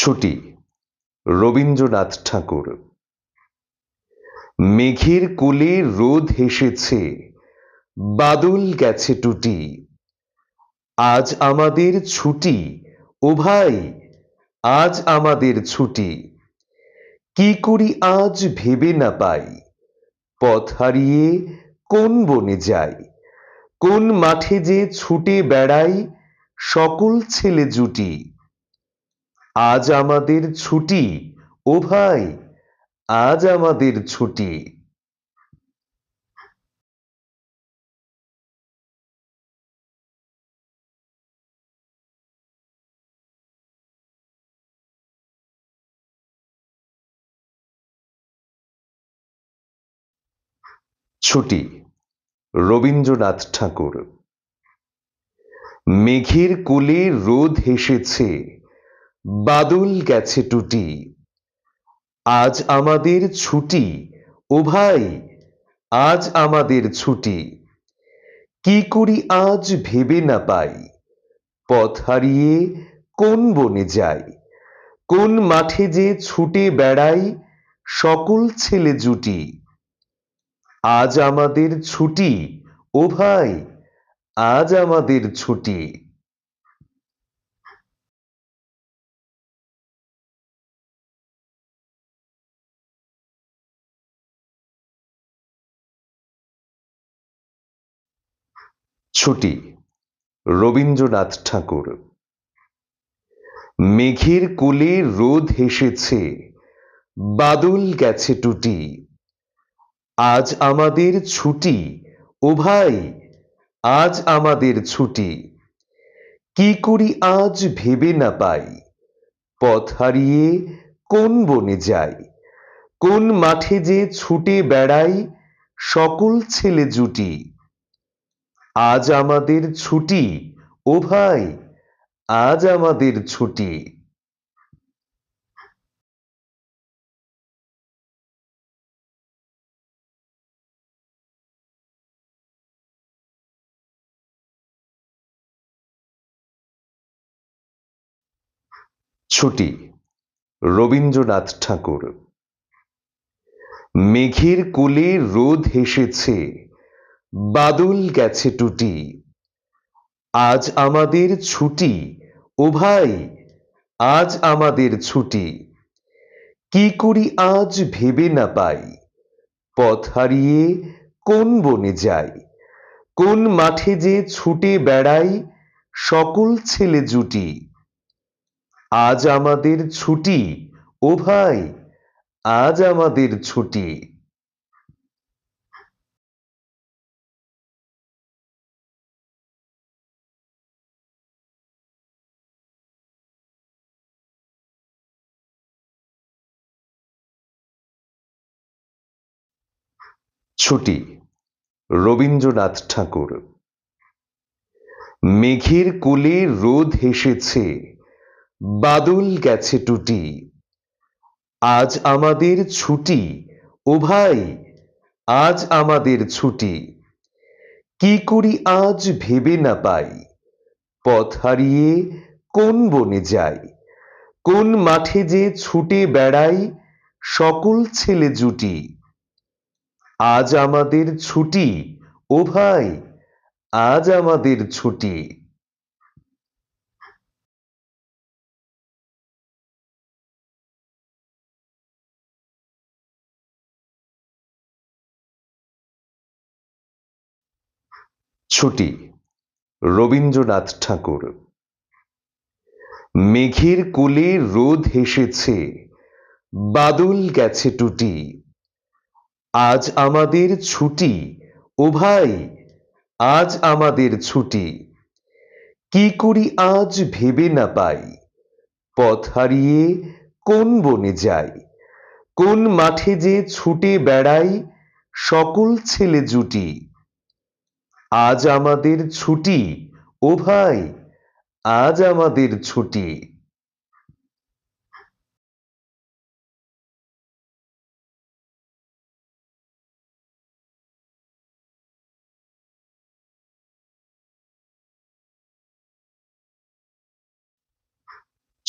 ছুটি। রবীন্দ্রনাথ ঠাকুর। মেঘের কোলে রোদ হেসেছে, বাদল গেছে টুটি। আজ আমাদের ছুটি, ও ভাই, আজ আমাদের ছুটি। কি করি আজ ভেবে না পাই, পথ হারিয়ে কোন বনে যাই, কোন মাঠে যে ছুটে বেড়াই, সকল ছেলে জুটি। আজ আমাদের ছুটি। ও ভাই, আজ আমাদের ছুটি। ছুটি, রবীন্দ্রনাথ ঠাকুর। মেঘের কোলে রোদ হেসেছে। বাদল গেছে টুটি। আজ আমাদের ছুটি, ও ভাই, আজ আমাদের ছুটি। কি করি আজ ভেবে না পাই। পথ হারিয়ে কোন বনে যাই? কোন মাঠে যে ছুটে বেড়াই, সকল ছেলে জুটি। আজ আমাদের ছুটি, ও ভাই, আজ আমাদের ছুটি। ছুটি। রবীন্দ্রনাথ ঠাকুর। মেঘের কোলে রোদ হেসেছে, বাদল গেছে টুটি। আজ আমাদের ছুটি, ও ভাই, আজ আমাদের ছুটি। কি করি আজ ভেবে না পাই, পথ হারিয়ে কোন বনে যাই, কোন মাঠে যে ছুটে বেড়াই, সকল ছেলে জুটি। আজ আমাদের ছুটি। ও ভাই, আজ আমাদের ছুটি। ছুটি, রবীন্দ্রনাথ ঠাকুর। মেঘের কোলে রোদ হেসেছে। বাদল গেছে টুটি। আজ আমাদের ছুটি, ও ভাই, আজ আমাদের ছুটি। কি করি আজ ভেবে না পাই। পথ হারিয়ে কোন বনে যাই? কোন মাঠে যে ছুটে বেড়াই, সকল ছেলে জুটি। আজ আমাদের ছুটি, ও ভাই, আজ আমাদের ছুটি। ছুটি। রবীন্দ্রনাথ ঠাকুর। মেঘের কোলে রোদ হেসেছে, বাদল গেছে টুটি। আজ আমাদের ছুটি, ও ভাই, আজ আমাদের ছুটি। কি করি আজ ভেবে না পাই, পথ হারিয়ে কোন বনে যাই, কোন মাঠে যে ছুটে বেড়াই, সকল ছেলে জুটি। আজ আমাদের ছুটি, ও ভাই, আজ আমাদের ছুটি। ছুটি, রবীন্দ্রনাথ ঠাকুর। মেঘের কোলে রোদ হেসেছে, বাদল গেছে টুটি। আজ আমাদের ছুটি, ও ভাই, আজ আমাদের ছুটি। কি করি আজ ভেবে না পাই, পথ হারিয়ে কোন বনে যাই, কোন মাঠে যে ছুটে বেড়াই, সকল ছেলে জুটি। আজ আমাদের ছুটি, ও ভাই, আজ আমাদের ছুটি।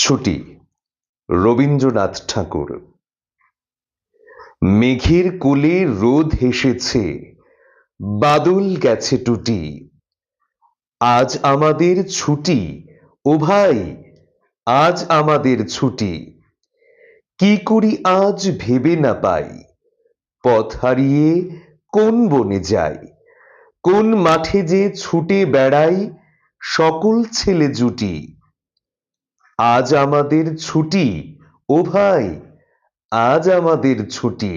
ছুটি। রবীন্দ্রনাথ ঠাকুর। মেঘের কোলে রোদ হেসেছে, বাদল গেছে টুটি। আজ আমাদের ছুটি, ও ভাই, আজ আমাদের ছুটি। কি করি আজ ভেবে না পাই, পথ হারিয়ে কোন বনে যাই, কোন মাঠে যে ছুটে বেড়াই, সকল ছেলে জুটি। আজ আমাদের ছুটি, ও ভাই, আজ আমাদের ছুটি।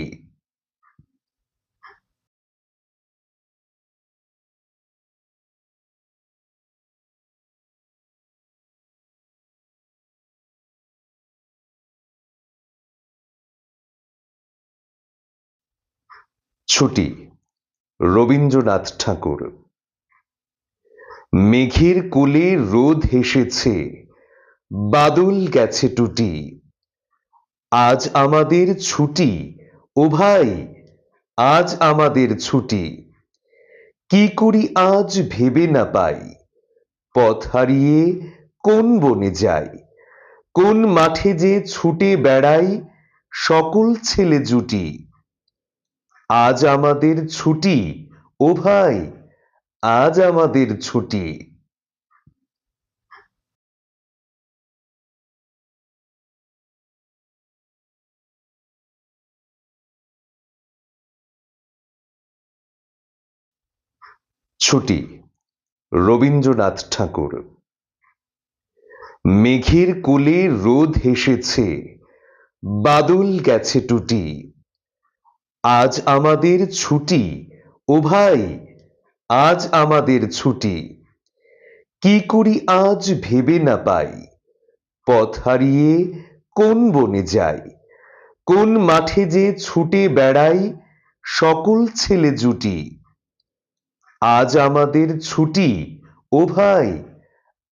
ছুটি, রবীন্দ্রনাথ ঠাকুর। মেঘের কোলে রোদ হেসেছে বাদল গেছে টুটি। আজ আমাদের ছুটি, ও ভাই, আজ আমাদের ছুটি। কি করি আজ ভেবে না পাই। পথ হারিয়ে কোন বনে যাই? কোন মাঠে যে ছুটে বেড়াই, সকল ছেলে জুটি। আজ আমাদের ছুটি, ও ভাই, আজ আমাদের ছুটি। ছুটি। রবীন্দ্রনাথ ঠাকুর। মেঘের কোলে রোদ হেসেছে, বাদল গেছে টুটি। আজ আমাদের ছুটি, ও ভাই, আজ আমাদের ছুটি। কি করি আজ ভেবে না পাই, পথ হারিয়ে কোন বনে যাই, কোন মাঠে যে ছুটে বেড়াই, সকল ছেলে জুটি। আজ আমাদের ছুটি, ও ভাই,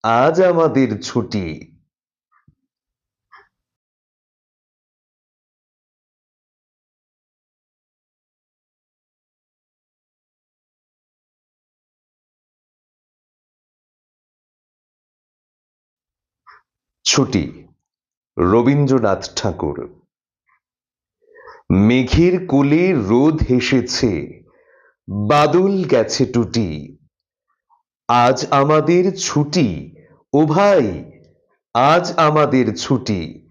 আজ আমাদের ছুটি। ছুটি, রবীন্দ্রনাথ ঠাকুর। মেঘের কোলে রোদ হেসেছে। বাদল গেছে টুটি। আজ আমাদের ছুটি, ও ভাই, আজ আমাদের ছুটি।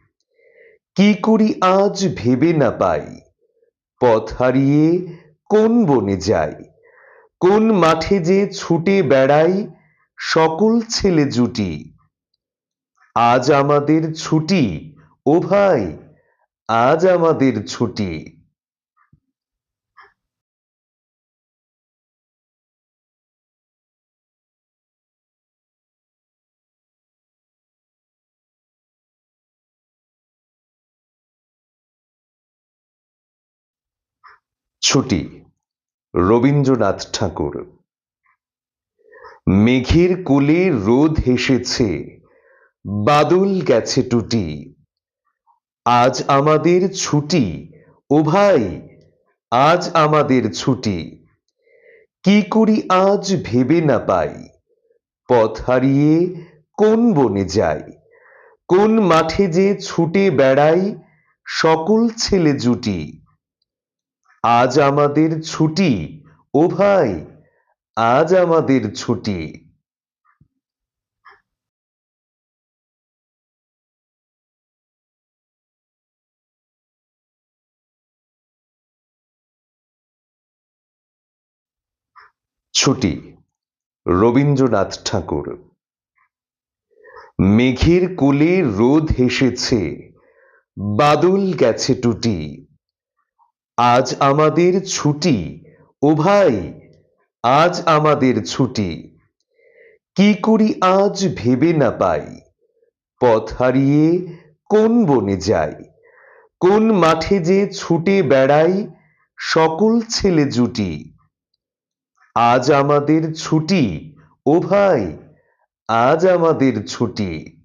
কি করি আজ ভেবে না পাই। পথ হারিয়ে কোন বনে যাই? কোন মাঠে যে ছুটে বেড়াই, সকল ছেলে জুটি। আজ আমাদের ছুটি, ও ভাই, আজ আমাদের ছুটি। ছুটি। রবীন্দ্রনাথ ঠাকুর। মেঘের কোলে রোদ হেসেছে, বাদল গেছে টুটি। আজ আমাদের ছুটি, ও ভাই, আজ আমাদের ছুটি। কি করি আজ ভেবে না পাই, পথ হারিয়ে কোন বনে যাই, কোন মাঠে যে ছুটে বেড়াই, সকল ছেলে জুটি। আজ আমাদের ছুটি। ও ভাই, আজ আমাদের ছুটি। ছুটি, রবীন্দ্রনাথ ঠাকুর। মেঘের কোলে রোদ হেসেছে, বাদল গেছে টুটি। আজ আমাদের ছুটি, ও ভাই, আজ আমাদের ছুটি। কি করি আজ ভেবে না পাই। পথ হারিয়ে কোন বনে যাই। কোন মাঠে যে ছুটে বেড়াই, সকল ছেলে জুটি। আজ আমাদের ছুটি, ও ভাই, আজ আমাদের ছুটি।